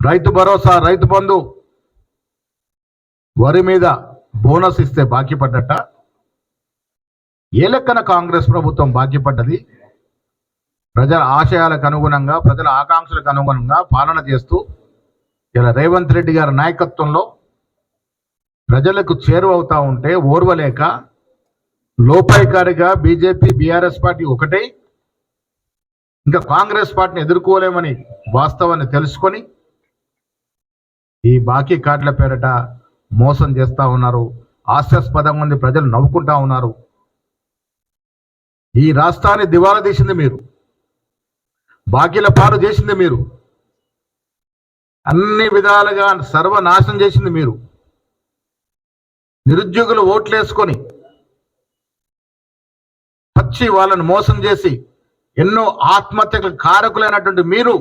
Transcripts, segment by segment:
రైతు భరోసా రైతు బంధు. వరి మీద బోనస్ ఇస్తే బాకీ పడ్డట. ఏ లెక్కన కాంగ్రెస్ ప్రభుత్వం బాకీ పడ్డది? ప్రజల ఆశయాలకు అనుగుణంగా ప్రజల ఆకాంక్షలకు అనుగుణంగా పాలన చేస్తూ ఇలా రేవంత్ రెడ్డి గారి నాయకత్వంలో ప్రజలకు చేరువవుతా ఉంటే ఓర్వలేక లోపాయికారిగా బీజేపీ బీఆర్ఎస్ పార్టీ ఒకటే. ఇంకా కాంగ్రెస్ పార్టీని ఎదుర్కోలేమని వాస్తవాన్ని తెలుసుకొని ఈ బాకీ కార్డుల పేరట మోసం చేస్తూ ఉన్నారు. హాస్యాస్పదంగా ఉంది. ప్రజలు నవ్వుకుంటా ఉన్నారు. ఈ రాష్ట్రాన్ని దివాలా తీసింది మీరు. బాకీల పాలు చేసింది మీరు. అన్ని విధాలుగా సర్వనాశనం చేసింది మీరు. నిరుద్యోగులు ఓట్లేసుకొని పచ్చి వాళ్ళను మోసం చేసి ఎన్నో ఆత్మహత్యకు కారకులైనటువంటి మీరు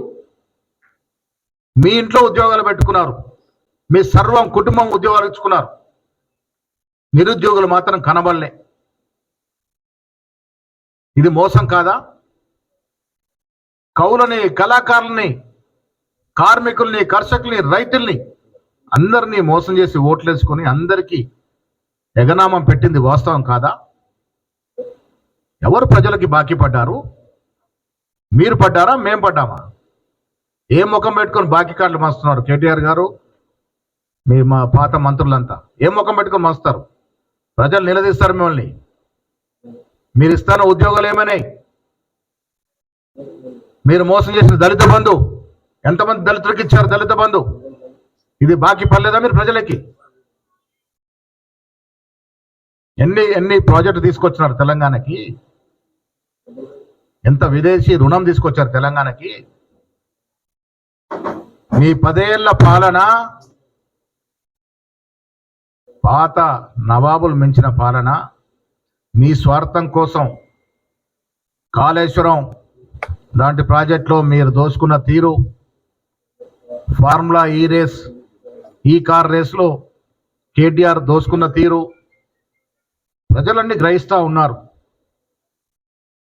మీ ఇంట్లో ఉద్యోగాలు పెట్టుకున్నారు. మీ సర్వం కుటుంబం ఉద్యోగాలు ఇచ్చుకున్నారు. నిరుద్యోగులు మాత్రం కనబడలే. ఇది మోసం కాదా? కవులని కళాకారుల్ని కార్మికుల్ని కర్షకుల్ని రైతుల్ని అందరినీ మోసం చేసి ఓట్లేసుకొని అందరికీ ఎగనామం పెట్టింది వాస్తవం కాదా? ఎవరు ప్రజలకి బాకీ పడ్డారు? మీరు పడ్డారా? మేం పడ్డామా? ఏ ముఖం పెట్టుకొని బాకీ కార్డులు మస్తున్నారు కేటీఆర్ గారు? మీ మా పాత మంత్రులంతా. ఏ ముఖం పెట్టుకుని మస్తారు? ప్రజలు నిలదీస్తారు మిమ్మల్ని. మీరు ఇస్తాన ఉద్యోగాలు ఏమైనాయి మీరు మోసం చేసిన దళిత బంధు. ఎంతమంది దళితులకు ఇచ్చారు దళిత బంధు? ఇది బాకీ పర్లేదా మీరు ప్రజలకి? ఎన్ని ఎన్ని ప్రాజెక్టు తీసుకొచ్చినారు తెలంగాణకి? ఎంత విదేశీ రుణం తీసుకొచ్చారు తెలంగాణకి? మీ పదేళ్ళ పాలన పాత నవాబులు మించిన పాలన మీ స్వార్థం కోసం కాళేశ్వరం లాంటి ప్రాజెక్టులో మీరు దోచుకున్న తీరు ఫార్ములా ఈ రేస్ ఈ కార్ రేస్లో కేటీఆర్ దోచుకున్న తీరు ప్రజలన్నీ గ్రహిస్తూ ఉన్నారు.